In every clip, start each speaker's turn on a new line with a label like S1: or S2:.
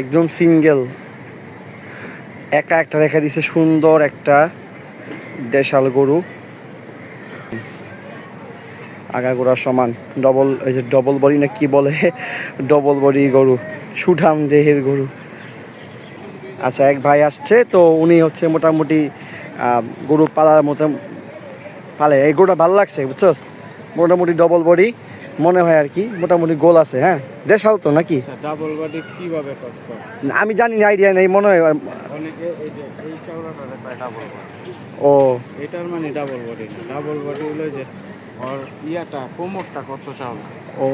S1: একদম সিঙ্গেল। একা একটা রেখে দিছে, সুন্দর একটা দেশাল গরু। আগা গোড়ার সমান ডবল এই যে ডবল বডি না কি বলে? ডবল বডি গরু, সুঠাম দেহের গরু। আচ্ছা এক ভাই আসছে, তো উনি হচ্ছে মোটামুটি গরু পালার মতো পালে। এই গরুটা ভালো লাগছে, বুঝছ? মোটামুটি ডবল বডি মনে হয় আর কি মোটামুটি গোল আছে হ্যাঁ? দেশাল তো নাকি?
S2: ডাবল বডি কীভাবে কাজ করে?
S1: আমি জানি না আইডিয়া নেই মনে হয়
S2: অনেকে এই যে এই চাউড়াটারে পায় ডাবল
S1: ও।
S2: এটার মানে ডাবল বডি না। ডাবল বডি হলো যে ওর ইয়াটা কোমরটা কত চাওড়া?
S1: ও।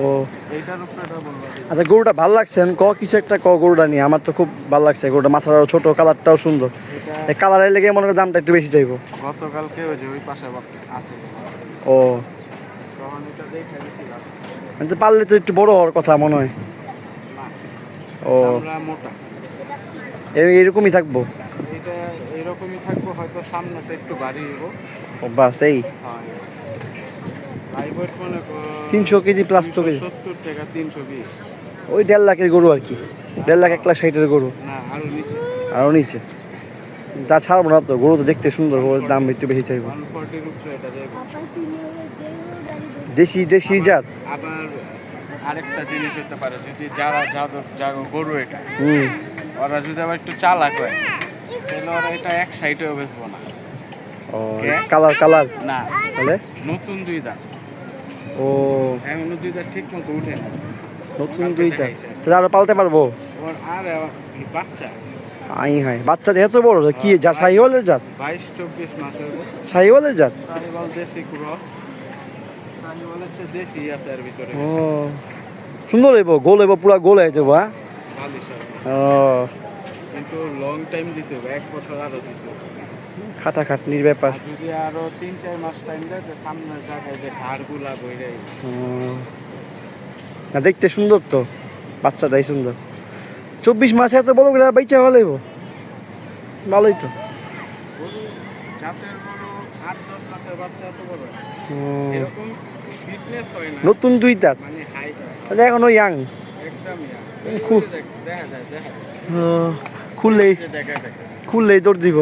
S2: এইটার উপরে ডাবল বডি
S1: আচ্ছা গরুটা ভালো লাগছে? ক কিছু একটা ক গরুটা নিয়ে আমার তো খুব ভালো লাগছে গরুটা মাথাটাও ছোট কালারটাও সুন্দর। কালারের লেগে মনে করি দামটা একটু বেশি চাইব।
S2: গতকালকে ওই যে ওই পাশে আছে।
S1: ও
S2: তখন এটা দেখে গেছিলাম
S1: কিন্তু পারলে তো একটু বড় হওয়ার কথা মনে হয়। ও। এরকমই থাকব?
S2: এটা এরকমই থাকব হয়তো সামনেটা একটু বাড়িয়ে
S1: ও বাস এই। তিনশো কেজি প্লাস তো কেজি।
S2: সত্তর টাকা তিনশো বিশ।
S1: ওই দেড় লাখের গরু আর কি। দেড় লাখ এক লাখ ষাটের গরু।
S2: না আরও নিচে।
S1: আরও নিচে। তা ছাড়বো না তো গরু তো দেখতে সুন্দর দাম একটু বেশি চাইব। দেশি দেশি জাত।
S2: আবার আরেকটা জিনিস হতে পারে যদি যারা যাদের যাগো গরু এটা
S1: হুম।
S2: ওরা যদি আবার একটু চালাক হয় তাহলে ওরা এটা এক সাইডেও বেচবো না।
S1: ও? Colour colour?
S2: না।
S1: তাহলে?
S2: নতুন দুই দাঁত।
S1: ও।
S2: এখনও দুই দাঁত ঠিক মতো উঠে না
S1: নতুন দুইটা। তাহলে আরও পালতে পারব?
S2: ওর আর বাচ্চা?
S1: আই হাই বাচ্চা দেখে তো বড়? কি যা শাহিওয়ালের জাত?
S2: বাইশ চব্বিশ মাস হইব
S1: শাহিওয়ালের জাত?
S2: সাহিওয়াল দেশি ক্রস।
S1: ও সুন্দর হইব গোল হইব পুরা গোল হয়ে যাব
S2: বালিশ
S1: ও।
S2: কিন্তু লং টাইম দিতে হবে এক বছর আরও দিতে হবে।
S1: খাটাখাটনির ব্যাপার।
S2: যদি আরও তিন চার মাস টাইম দেয় তো সামনের জায়গায় যে ঘাড়গুলা বইরে
S1: না দেখতে সুন্দর তো বাচ্চাটাই সুন্দর। চব্বিশ মাসে এত বড় করে বাইচা ভালোইব ভালোই তো।
S2: জাতের গরু আট দশ মাসের বাচ্চা এত বড়।
S1: ও।
S2: এরকম ফিটনেস না
S1: নতুন দুই দাঁত এখন ইয়াং খুললেই খুললেই দৌড় দিব।